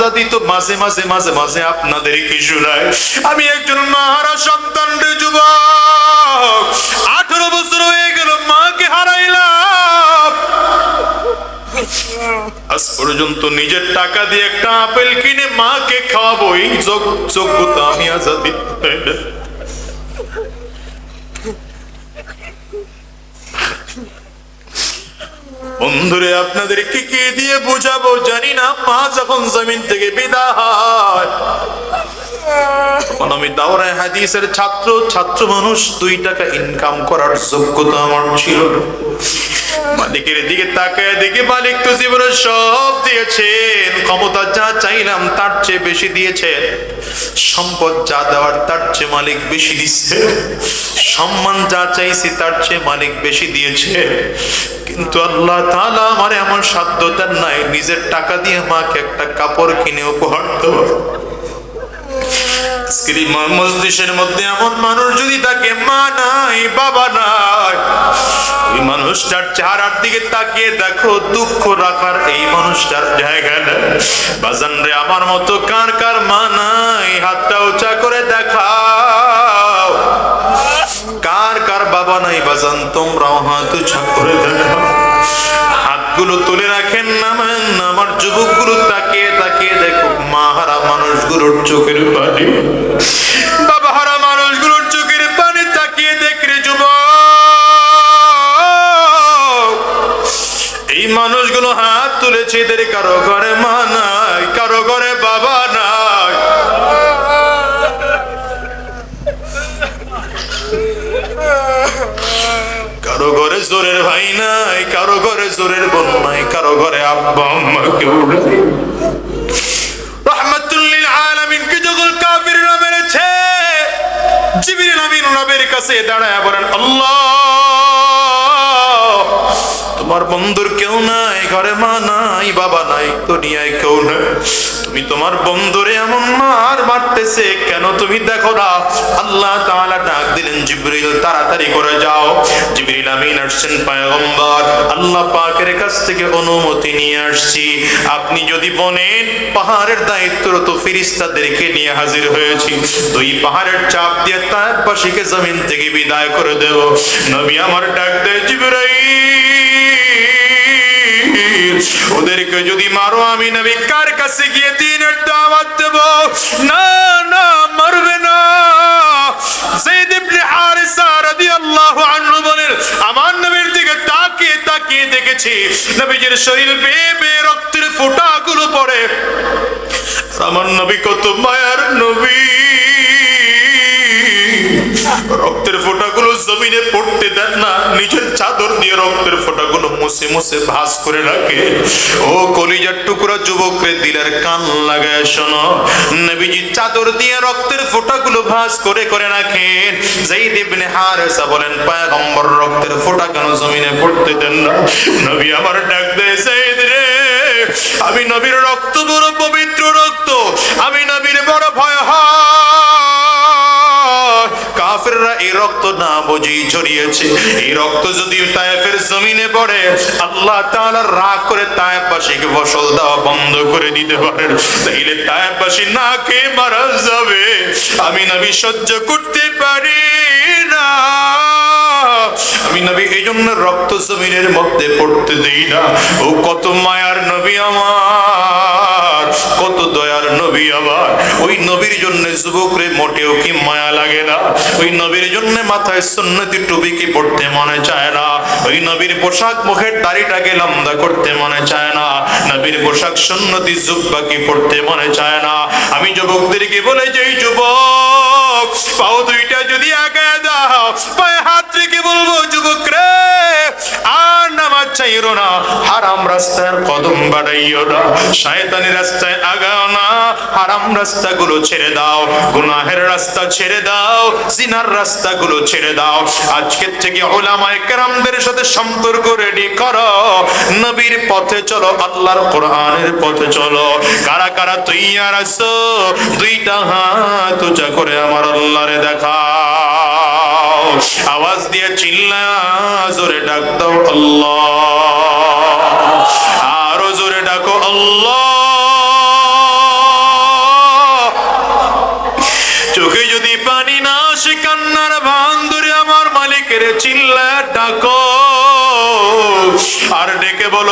আজাদি তো মাঝে মাঝে মাঝে মাঝে আপনাদেরকে শোনায়। আমি একজন মাহারা সন্তান যুবক। আঠারো বছর হয়ে গেল, মাকে হারাইলাম। আজ পর্যন্ত নিজের টাকা দিয়ে একটা আপেল কিনে মাকে খাওয়াবো এই যোগ- যোগ্যতা আমি আজাদি পাই না। বন্ধুরে আপনাদের কি কি দিয়ে বোঝাবো জানি না। মা যখন জমিন থেকে বিদা হয় আমি দাওরায় হাদিসের ছাত্র ছাত্র মানুষ, দুই টাকা ইনকাম করার যোগ্যতা আমার ছিল। মালিকের দিকে তাকায় দেখে মালিক তো জীবনে সব দিয়েছেন। ক্ষমতা যা চাইলাম তার চেয়ে বেশি দিয়েছেন। সম্পদ যা দেওয়ার তার চেয়ে মালিক বেশি দিচ্ছে। সম্মান যা চাইছি তার চেয়ে মালিক বেশি দিয়েছে। কিন্তু আল্লাহ তাআলা আমার এমন সাধ্য দেন নাই, নিজের টাকা দিয়ে মাকে একটা কাপড় কিনে উপহার এই মজলিসের মধ্যে এমন মানুষ যদি থাকে, মা নাই, বাবা নাই মানুষটার চেহারার দিকে তাকিয়ে দেখো দুঃখ রাখার এই মানুষটার জায়গা নেই বাজান রে, আমার মতো কার কার মা নাই? হাতটা উঁচা করে দেখাও। কার কার বাবা নাই বাজান? তোমরাও হাত উঁচা করে দেখাও। হাতগুলো তুলে রাখেন নামেন। আমার যুবকগুলো তাকিয়ে তাকিয়ে দেখো, মা হারা মানুষগুলোর চোখের পানি। বাবা হারা মানুষগুলো হাত তুলেছে, এদের কারও ঘরে মা নাই, কারও ঘরে বাবা নাই। কারও ঘরে জোরের ভাই নাই, কারও ঘরে জোরের বোন নাই, কারও ঘরে আব্বা, আম্মা কেউ নাই। রহমাতুল্লিল নবীর কাছে দাঁড়ায় বলেন, আল্লাহ! তোমার বন্ধুর কেউ নাই, ঘরে মা নাই, বাবা নাই তো দুনিয়ায় কেউ নাই। তুমি তোমার বন্ধুরে এমন মারতেছে কেন তুমি দেখো না? আল্লাহ তাআলা ডাক দিলেন জিবরিল, তাড়াতাড়ি করে যাও। জিবরিল আমিন আসছেন, পয়গম্বর, আল্লাহ পাকের কাছ থেকে অনুমতি নিয়ে আসছি। আপনি যদি বলেন পাহাড়ের দায়িত্বরত ফিরিস্তাদেরকে নিয়ে হাজির হয়েছি। দুই পাহাড়ের চাপ দিয়ে তার পাশিকে জমিন থেকে বিদায় করে দেব। নবী আমার ডাক দেয়, জিবরাইল, ওদেরকে যদি মারো, আমি নবী কার কাছে গিয়ে দিনের দাওয়াত দেব? না তাকিয়ে দেখেছি। নবীজির শরীর বেয়ে বেয়ে রক্তের ফোঁটাগুলো পড়ে। আমার নবী কত মায়ার নবী। রক্তের ফোঁটাগুলো জমিনে পড়তে দেন না, নিজের চাদর দিয়ে রক্তের ফোঁটাগুলো মুছে মুছে ভাস করে রাখে। ও কলিজার টুকরা যুবকরে দিলের কান লাগায় শোনো। নবীজি চাদর দিয়ে রক্তের ফোঁটাগুলো ভাস করে করে রাখেন। যাইদ ইবনে হারেসা বলেন, পয়গম্বর, রক্তের ফোঁটা কেন জমিনে পড়তে দেন না? নবী আমার ডাক দেয় যাইদ রে, আমি নবীর রক্ত, বড় পবিত্র রক্ত। আমি নবীর বড় ভয় হয়। কাফেররা এই রক্ত না বুঝেই ছড়িয়েছে এই রক্ত যদি তায়েফের জমিনে পড়ে, আল্লাহ তাআলা রাগ করে তায়েফবাসীকে ফসল দেওয়া বন্ধ করে দিতে তাইলে তায়েফবাসী না খেয়ে মারা যাবে। আমি নবী সহ্য করতে পারি না। আমি নবী এই জন্য রক্ত জমিনের মধ্যে পড়তে দেই না। ও কত মায়ার নবী আমার। কত দয়ার নবী আমার ওই নবীর জন্য যুবকরে মোটেও কি মায়া লাগে না? ওই নবীর জন্য মাথায় সুন্নতি টুপি কি পড়তে মনে চায় না। ওই নবীর পোশাক মুখের দাড়িটাকে লম্বা করতে মনে চায় না। নবীর পোশাক সুন্নতি জুব্বা কি পড়তে মনে চায় না। আমি যুবকদেরকে বলে যেই যুবক, পাও দুইটা যদি আগে দাও, পায়ে হাত রেখে বলব চাইরো না, হারাম রাস্তার কদম বাড়াইও না। শয়তানি রাস্তায় আগাও না, হারাম রাস্তাগুলো ছেড়ে দাও। গুনাহের রাস্তা ছেড়ে দাও ছেড়ে দাও। আজকের থেকে ওলামায়ে কেরামদের সাথে সম্পর্ক রেডি করো। নবীর পথে চলো, আল্লাহর কোরআনের পথে চলো। কারা কারা তৈয়ার আছো, দুইটা হাত উঁচা করে আমার আল্লাহরে দেখাও। আওয়াজ দিয়ে চিল্লা, জোরে ডাক দাও আল্লাহ। আরও জোরে ডাকো আল্লাহ। চোখে যদি পানি না আসে, কান্নার ভান ধরে আমার মালিকের চিল্লা ডাকো। আর ডেকে বলো